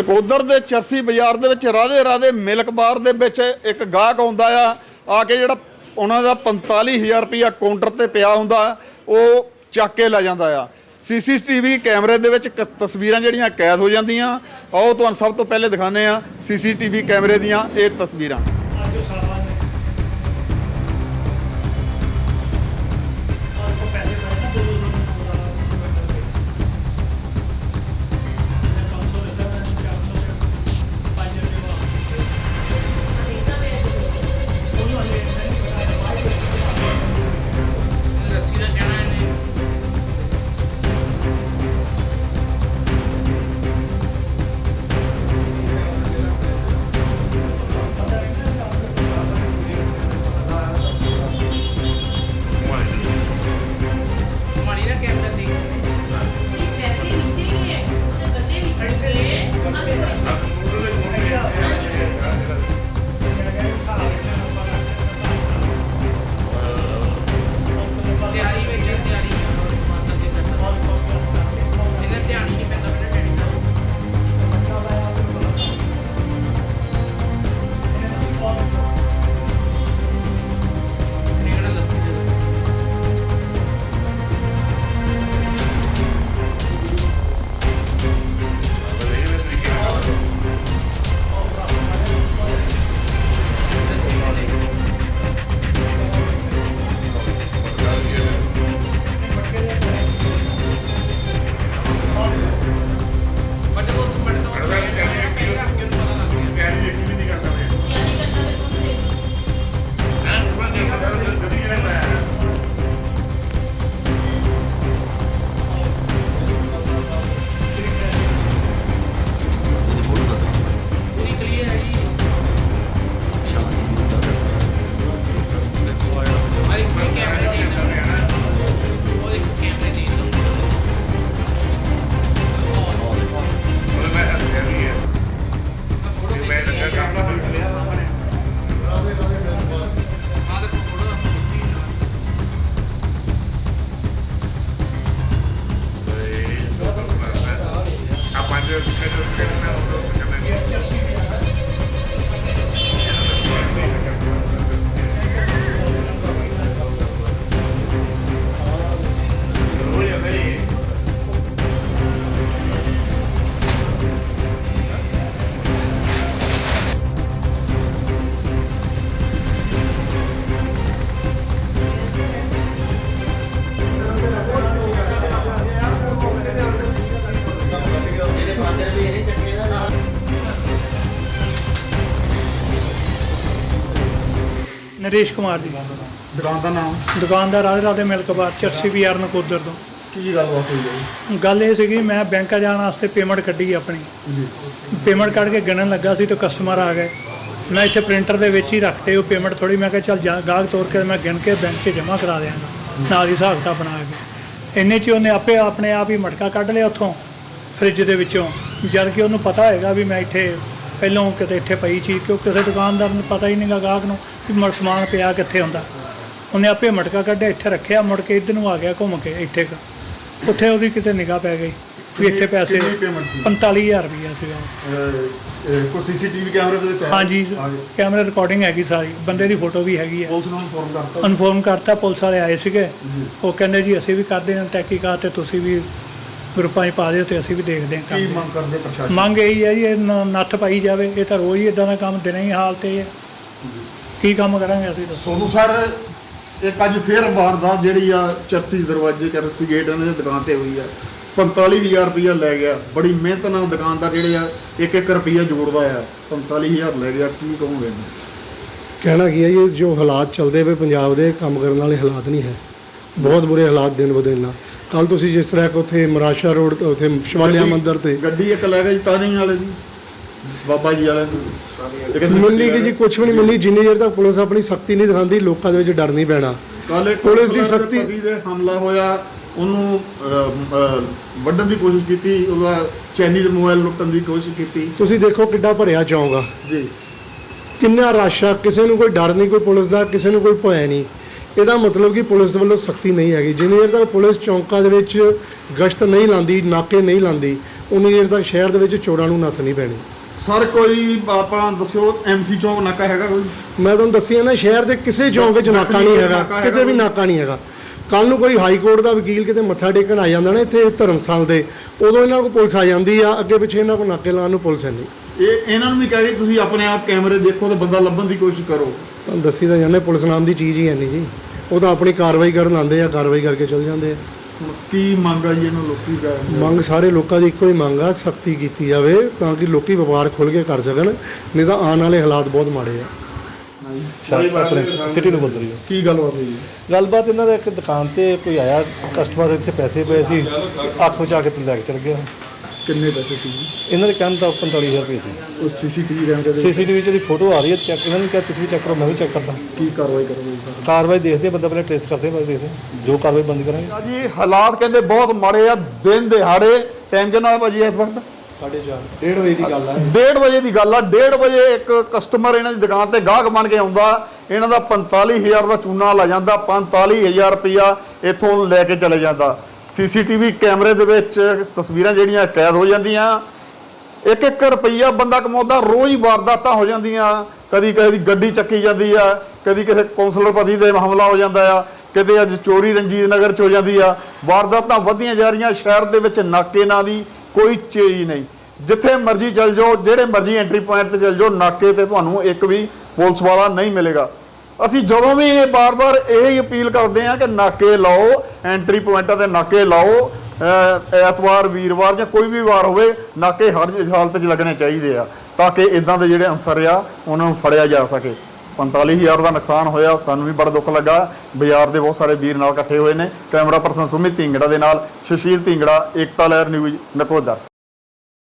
ਨਕੋਦਰ ਦੇ ਚਰਸੀ ਬਾਜ਼ਾਰ ਦੇ ਵਿੱਚ ਰਾਧੇ ਰਾਧੇ ਮਿਲਕ ਬਾਰ ਦੇ ਵਿੱਚ ਇੱਕ ਗਾਹਕ ਆਉਂਦਾ ਆ ਆ ਕੇ ਜਿਹੜਾ ਉਹਨਾਂ ਦਾ 45000 ਰੁਪਇਆ ਕਾਊਂਟਰ ਤੇ ਪਿਆ ਹੁੰਦਾ, ਉਹ ਚੱਕ ਕੇ ਲੈ ਜਾਂਦਾ ਆ। ਸੀਸੀਟੀਵੀ ਕੈਮਰੇ ਦੇ ਵਿੱਚ ਕ- ਤਸਵੀਰਾਂ ਜਿਹੜੀਆਂ ਕੈਦ ਹੋ ਜਾਂਦੀਆਂ। ਆਓ, ਤੁਹਾਨੂੰ ਸਭ ਤੋਂ ਪਹਿਲੇ ਦਿਖਾਉਂਦੇ ਆ ਸੀਸੀਟੀਵੀ ਕੈਮਰੇ ਦੀਆਂ ਇਹ ਤਸਵੀਰਾਂ। ਨਰੇਸ਼ ਕੁਮਾਰ ਜੀ। ਦੁਕਾਨ ਦਾ ਨਾਮ? ਦੁਕਾਨਦਾਰ ਰਾਧੇ ਰਾਧੇ ਮਿਲਕ ਬਾਰ ਚਰਸੀ ਬਾਜ਼ਾਰ ਨਕੋਦਰ ਤੋਂ। ਕੀ ਗੱਲਬਾਤ ਹੋਈ ਹੈ ਗੱਲ ਇਹ ਸੀਗੀ ਮੈਂ ਬੈਂਕ ਜਾਣ ਵਾਸਤੇ ਪੇਮੈਂਟ ਕੱਢੀ ਆਪਣੀ। ਜੀ। ਪੇਮੈਂਟ ਕੱਢ ਕੇ ਗਿਣਨ ਲੱਗਾ ਸੀ ਤੇ ਕਸਟਮਰ ਆ ਗਏ। ਮੈਂ ਇੱਥੇ ਪ੍ਰਿੰਟਰ ਦੇ ਵਿੱਚ ਹੀ ਰੱਖਤੇ ਉਹ ਪੇਮੈਂਟ ਥੋੜੀ ਮੈਂ ਕਿਹਾ ਚੱਲ ਜਾ- ਗਾਹਕ ਤੋਰ ਕੇ ਮੈਂ ਗਿਣ ਕੇ ਬੈਂਕ 'ਚ ਜਮ੍ਹਾਂ ਕਰਾ ਦਿਆਂਗਾ। ਨਾਲ ਹੀ ਹਿਸਾਬ ਕਿਤਾਬ ਬਣਾ ਕੇ। ਇੰਨੇ 'ਚ ਉਹਨੇ ਆਪੇ ਆਪਣੇ ਆਪ ਹੀ ਮਟਕਾ ਕੱਢ ਲਿਆ ਉੱਥੋਂ ਫ੍ਰਿਜ ਦੇ ਵਿੱਚੋਂ। ਜਦ ਕਿ ਉਹਨੂੰ ਪਤਾ ਹੋਏਗਾ ਵੀ ਮੈਂ ਇੱਥੇ ਪਹਿਲਾਂ ਕਿਤੇ ਇੱਥੇ ਪਈ ਚੀਜ਼ ਕਿਉਂ ਕਿਸੇ ਦੁਕਾਨਦਾਰ ਨੂੰ ਪਤਾ ਹੀ ਨਹੀਂਗਾ ਗਾਹਕ ਨੂੰ ਵੀ ਮਰ ਸਮਾਨ ਪਿਆ ਕਿੱਥੇ ਹੁੰਦਾ ਉਹਨੇ ਆਪੇ ਮਟਕਾ ਕੱਢਿਆ ਇੱਥੇ ਰੱਖਿਆ ਮੁੜ ਕੇ ਇੱਧਰ ਨੂੰ ਆ ਗਿਆ ਘੁੰਮ ਕੇ ਇੱਥੇ ਕੁ। ਉੱਥੇ ਉਹਦੀ ਕਿਤੇ ਨਿਗਾਹ ਪੈ ਗਈ ਵੀ ਇੱਥੇ ਪੈਸੇ ਕਿੰਨੀ ਸੀ? 45000 ਰੁਪਇਆ ਸੀਗਾ ਕੋਈ ਸੀਸੀਟੀਵੀ ਕੈਮਰੇ ਦੇ ਵਿੱਚ ਆਇਆ? ਹਾਂਜੀ ਆ। ਕੈਮਰਾ ਰਿਕਾਰਡਿੰਗ ਹੈਗੀ ਸਾਰੀ ਬੰਦੇ ਦੀ ਫੋਟੋ ਵੀ ਹੈਗੀ ਹੈ ਪੁਲਿਸ ਨੂੰ ਇਨਫੋਰਮ ਕਰਤਾ ਇਨਫੋਰਮ ਕਰਤਾ ਪੁਲਿਸ ਵਾਲੇ ਆਏ ਸੀਗੇ ਉਹ ਕਹਿੰਦੇ ਜੀ ਅਸੀਂ ਵੀ ਕਰਦੇ ਹਾਂ ਤਹਿਕੀਕਾਤ ਤੇ ਤੁਸੀਂ ਵੀ ਗਰੁੱਪਾਂ 'ਚ ਪਾ ਦਿਓ ਤੇ ਅਸੀਂ ਵੀ ਦੇਖਦੇ ਹਾਂ ਕੀ। ਮੰਗ ਕਰਦੇ ਪ੍ਰਸ਼ਾਸਨ? ਮੰਗ ਇਹੀ ਹੈ ਜੀ ਇਹ ਨ- ਨੱਥ ਪਾਈ ਜਾਵੇ ਇਹ ਤਾਂ ਰੋਜ਼ ਹੀ ਇਦਾਂ ਦਾ ਕੰਮ ਦਿਨੇ ਹੀ ਹਾਲ ਤੇ ਹੈ ਕੀ ਕੰਮ ਕਰਾਂਗੇ ਅਸੀਂ ਦੱਸੋ। ਸੋਨੂੰ ਸਰ ਇੱਕ ਅੱਜ ਫੇਰ ਵਾਰਦਾਤ ਜਿਹੜੀ ਆ ਚਰਸੀ ਦਰਵਾਜ਼ੇ ਚਰਸੀ ਗੇਟ ਇਹਨਾਂ ਦੀ ਦੁਕਾਨ ਤੇ ਹੋਈ ਆ। 45000 ਰੁਪਇਆ ਲੈ ਗਿਆ। ਬੜੀ ਮਿਹਨਤ ਨਾਲ ਦੁਕਾਨਦਾਰ ਜਿਹੜੇ ਆ ਇੱਕ ਇੱਕ ਰੁਪਇਆ ਜੋੜਦਾ ਆ। 45000 ਲੈ ਗਿਆ ਕੀ ਕਹੋਗੇ? ਇਹਨੂੰ? ਕਹਿਣਾ ਕੀ ਹੈ ਇਹ ਜੋ ਹਾਲਾਤ ਚੱਲਦੇ ਪਏ ਪੰਜਾਬ ਦੇ ਕੰਮ ਕਰਨ ਵਾਲੇ ਹਾਲਾਤ ਨਹੀਂ ਹੈ। ਬਹੁਤ ਬੁਰੇ ਹਾਲਾਤ ਦਿਨ ਬ ਦਿਨ ਨਾਲ ਕੱਲ ਤੁਸੀਂ ਜਿਸ ਤਰ੍ਹਾਂ ਕਿ ਉੱਥੇ ਮਰਾਸ਼ਾ ਰੋਡ ਤੇ ਉੱਥੇ ਸ਼ਿਵਾਲਿਆ ਮੰਦਿਰ ਤੇ। ਗੱਡੀ ਇੱਕ ਲੈ ਗਿਆ ਜੀ ਤਾਨੀ ਵਾਲੇ ਦੀ। ਬਾਬਾ ਜੀ ਵਾਲਿਆਂ ਦੀ। ਕਹਿੰਦੇ ਮਿਲਣੀ ਕਿ ਜੀ? ਕੁਝ ਵੀ ਨਹੀਂ ਮਿਲਣੀ ਜਿੰਨੀ ਦੇਰ ਤੱਕ ਪੁਲਿਸ ਆਪਣੀ ਸਖਤੀ ਨਹੀਂ ਦਿਖਾਉਂਦੀ ਲੋਕਾਂ ਦੇ ਵਿੱਚ ਡਰ ਨਹੀਂ ਪੈਣਾ। ਕੱਲ ਪੁਲਿਸ ਦੀ ਪੁਲਿਸ ਦੇ ਹਮਲਾ ਹੋਇਆ ਉਹਨੂੰ ਵੱਢਣ ਦੀ ਕੋਸ਼ਿਸ਼ ਕੀਤੀ ਉਹਦਾ ਚੈਨੀ ਦਾ ਮੋਬਾਈਲ ਲੁੱਟਣ ਦੀ ਕੋਸ਼ਿਸ਼ ਕੀਤੀ। ਤੁਸੀਂ ਦੇਖੋ ਕਿੱਡਾ ਭਰਿਆ ਚਾਹੋਗਾ ਜੀ। ਕਿੰਨਾ ਰਸ਼ ਆ ਕਿਸੇ ਨੂੰ ਕੋਈ ਡਰ ਨਹੀਂ ਕੋਈ ਪੁਲਿਸ ਦਾ ਕਿਸੇ ਨੂੰ ਕੋਈ ਭੈ ਨਹੀਂ। ਇਹਦਾ ਮਤਲਬ ਕਿ ਪੁਲਿਸ ਵੱਲੋਂ ਸਖਤੀ ਨਹੀਂ ਹੈਗੀ। ਜਿੰਨੀ ਦੇਰ ਤੱਕ ਪੁਲਿਸ ਚੌਂਕਾਂ ਦੇ ਵਿੱਚ ਗਸ਼ਤ ਨਹੀਂ ਲਾਂਦੀ ਨਾਕੇ ਨਹੀਂ ਲਾਂਦੀ ਉਨੀ ਦੇਰ ਤੱਕ ਸ਼ਹਿਰ ਦੇ ਵਿੱਚ ਚੋਰਾਂ ਨੂੰ ਨੱਥ ਨਹੀਂ ਪੈਣੀ। ਸਰ ਕੋਈ ਆਪਣਾ ਦੱਸਿਓ ਐਮਸੀ ਚੌਂਕ ਨਾਕਾ ਹੈਗਾ ਕੋਈ? ਮੈਂ ਤੁਹਾਨੂੰ ਦੱਸਿਆ ਨਾ ਸ਼ਹਿਰ ਦੇ ਕਿਸੇ ਚੌਂਕ 'ਚ ਨਾਕਾ ਨਹੀਂ ਹੈਗਾ। ਕਿਤੇ ਵੀ ਨਾਕਾ ਨਹੀਂ ਹੈਗਾ। ਕੱਲ ਨੂੰ ਕੋਈ ਹਾਈ ਕੋਰਟ ਦਾ ਵਕੀਲ ਕਿਤੇ ਮੱਥਾ ਟੇਕਣ ਆ ਜਾਂਦਾ ਨਾ ਇੱਥੇ ਧਰਮਸਥਲ ਦੇ ਉਦੋਂ ਇਹਨਾਂ ਕੋਲ ਪੁਲਿਸ ਆ ਜਾਂਦੀ ਆ ਅੱਗੇ ਪਿੱਛੇ ਇਹਨਾਂ ਕੋਲ ਨਾਕੇ ਲਾਉਣ ਨੂੰ ਪੁਲਿਸ ਹੈ ਨਹੀਂ। ਇਹ ਇਹਨਾਂ ਨੂੰ ਵੀ ਕਹਿ ਰਹੀ ਤੁਸੀਂ ਆਪਣੇ ਆਪ ਕੈਮਰੇ ਦੇਖੋ ਤੇ ਬੰਦਾ ਲੱਭਣ ਦੀ ਕੋਸ਼ਿਸ਼ ਕਰੋ। ਦੱਸੀ ਤਾਂ ਜਾਂਦੇ ਪੁਲਿਸ ਨਾਮ ਦੀ ਚੀਜ਼ ਹੀ ਹੈ ਨਹੀਂ ਜੀ। ਉਹ ਤਾਂ ਆਪਣੀ ਕਾਰਵਾਈ ਕਰਨ ਆਉਂਦੇ ਆ ਕਾਰਵਾਈ ਕਰਕੇ ਚਲ ਜਾਂਦੇ ਆ। ਕੀ ਮੰਗ ਆ ਜੀ ਇਹਨੂੰ ਲੋਕੀ ਕਰਨ ਮੰਗ ਸਾਰੇ ਲੋਕਾਂ ਦੀ ਇੱਕੋ ਹੀ ਮੰਗ ਆ ਸਖਤੀ ਕੀਤੀ ਜਾਵੇ ਤਾਂ ਕਿ ਲੋਕੀ ਵਪਾਰ ਖੁੱਲ੍ਹ ਕੇ ਕਰ ਸਕਣ ਨਹੀਂ ਤਾਂ ਆਉਣ ਵਾਲੇ ਹਾਲਾਤ ਬਹੁਤ ਮਾੜੇ ਆ। ਆਪਣੇ ਸਿਟੀ ਨੂੰ ਬੋਲ ਰਹੀ ਹਾਂ ਕੀ ਗੱਲ ਹੋਈ ਜੀ? ਗੱਲਬਾਤ ਇਹਨਾਂ ਦਾ ਇੱਕ ਦੁਕਾਨ ਤੇ ਕੋਈ ਆਇਆ ਕਸਟਮਰ ਇੱਥੇ ਪੈਸੇ ਪਏ ਸੀ ਅੱਖ ਵਿੱਚ ਆ ਕੇ ਤੇ ਲੈ ਕੇ ਚਲ ਗਿਆ। ਕਿੰਨੇ ਪੈਸੇ ਸੀ ਜੀ? ਇਹਨਾਂ ਦੇ ਕਹਿਣ ਤਾਂ 45000 ਰੁਪਏ ਸੀ। ਉਹ ਸੀਸੀਟੀਵੀ ਕੈਮਰੇ ਦੇ ਸੀਸੀਟੀਵੀ 'ਚ ਜਿਹੜੀ ਫੋਟੋ ਆ ਰਹੀ ਹੈ ਚੈੱਕ ਇਹਨਾਂ ਨੇ ਕਿਹਾ ਤੁਸੀਂ ਵੀ ਚੈੱਕ ਕਰੋ ਮੈਂ ਵੀ ਚੈੱਕ ਕਰਦਾ। ਕੀ ਕਾਰਵਾਈ ਕਰੋਗੇ ਸਰ? ਕਾਰਵਾਈ ਦੇਖਦੇ ਹਾਂ, ਬੰਦਾ ਪਹਿਲੇ ਟ੍ਰੇਸ ਕਰਦੇ ਹਾਂ, ਬਾਅਦ ਦੇਖਦੇ ਹਾਂ। ਜੋ ਕਾਰਵਾਈ ਬੰਦ ਕਰਾਂਗੇ। ਆ ਜੀ ਹਾਲਾਤ ਕਹਿੰਦੇ ਬਹੁਤ ਮਾੜੇ ਆ ਦਿਨ ਦਿਹਾੜੇ। ਟਾਈਮ ਕਿੰਨਾ ਹੈ ਭਾਜੀ ਇਸ ਵਕਤ? 1:30 ਵਜੇ ਦੀ ਗੱਲ ਆ। 1:30 ਵਜੇ ਦੀ ਗੱਲ ਆ 1:30 ਵਜੇ ਇੱਕ ਕਸਟਮਰ ਇਹਨਾਂ ਦੀ ਦੁਕਾਨ ਤੇ ਗਾਹਕ ਬਣ ਕੇ ਆਉਂਦਾ। ਇਹਨਾਂ ਦਾ 45000 ਦਾ ਚੂਨਾ ਲਾ ਜਾਂਦਾ 45000 ਰੁਪਇਆ ਇੱਥੋਂ ਲੈ ਕੇ ਚਲੇ ਜਾਂਦਾ। ਸੀਸੀਟੀਵੀ ਕੈਮਰੇ ਦੇ ਵਿੱਚ ਤਸਵੀਰਾਂ ਜਿਹੜੀਆਂ ਕੈਦ ਹੋ ਜਾਂਦੀਆਂ। ਇੱਕ ਇੱਕ ਰੁਪਈਆ ਬੰਦਾ ਕਮਾਉਂਦਾ, ਰੋਜ਼ ਵਾਰਦਾਤਾਂ ਹੋ ਜਾਂਦੀਆਂ। ਕਦੀ ਕਿਸੇ ਦੀ ਗੱਡੀ ਚੱਕੀ ਜਾਂਦੀ ਆ, ਕਦੀ ਕਿਸੇ ਕੌਂਸਲਰ ਪਤੀ ਦੇ ਹਮਲਾ ਹੋ ਜਾਂਦਾ ਆ, ਕਿਤੇ ਅੱਜ ਚੋਰੀ ਰਣਜੀਤ ਨਗਰ ਚ ਹੋ ਜਾਂਦੀ ਆ। ਵਾਰਦਾਤਾਂ ਵਧੀਆਂ ਜਾ ਰਹੀਆਂ, ਸ਼ਹਿਰ ਦੇ ਵਿੱਚ ਨਾਕੇ ਨਾਂ ਦੀ ਕੋਈ ਚੀਜ਼ ਨਹੀਂ। ਜਿੱਥੇ ਮਰਜ਼ੀ ਚੱਲ ਜਾਓ, ਜਿਹੜੇ ਮਰਜ਼ੀ ਐਂਟਰੀ ਪੁਆਇੰਟ ਤੇ ਚੱਲ ਜਾਓ, ਨਾਕੇ ਤੇ ਤੁਹਾਨੂੰ ਇੱਕ ਵੀ ਪੁਲਿਸ ਵਾਲਾ ਨਹੀਂ ਮਿਲੇਗਾ। ਅਸੀਂ ਜਦੋਂ ਵੀ ਇਹ ਬਾਰ-ਬਾਰ ਇਹ ਹੀ ਅਪੀਲ ਕਰਦੇ ਹਾਂ ਕਿ ਨਾਕੇ ਲਾਓ ਐਂਟਰੀ ਪੁਆਇੰਟਾਂ ਤੇ ਨਾਕੇ ਲਾਓ ਐਤਵਾਰ, ਵੀਰਵਾਰ ਜਾਂ ਕੋਈ ਵੀ ਵਾਰ ਹੋਵੇ, ਨਾਕੇ ਹਰ ਹਾਲਤ 'ਚ ਲੱਗਣੇ ਚਾਹੀਦੇ ਆ ਤਾਂ ਕਿ ਇਦਾਂ ਦੇ ਜਿਹੜੇ ਅਨਸਰ ਆ, ਉਹਨਾਂ ਨੂੰ ਫੜਿਆ ਜਾ ਸਕੇ। 45000 ਦਾ ਨੁਕਸਾਨ ਹੋਇਆ, ਸਾਨੂੰ ਵੀ ਬੜਾ ਦੁੱਖ ਲੱਗਾ। ਬਾਜ਼ਾਰ ਦੇ ਬਹੁਤ ਸਾਰੇ ਵੀਰ ਨਾਲ ਇਕੱਠੇ ਹੋਏ ਨੇ। ਕੈਮਰਾ ਪਰਸਨ ਸੁਮਿਤ ਢਿੰਗੜਾ ਦੇ ਨਾਲ, ਸੁਸ਼ੀਲ ਢਿੰਗੜਾ, ਏਕਤਾ ਲਹਿਰ ਨਿਊਜ਼, ਨਕੋਦਰ।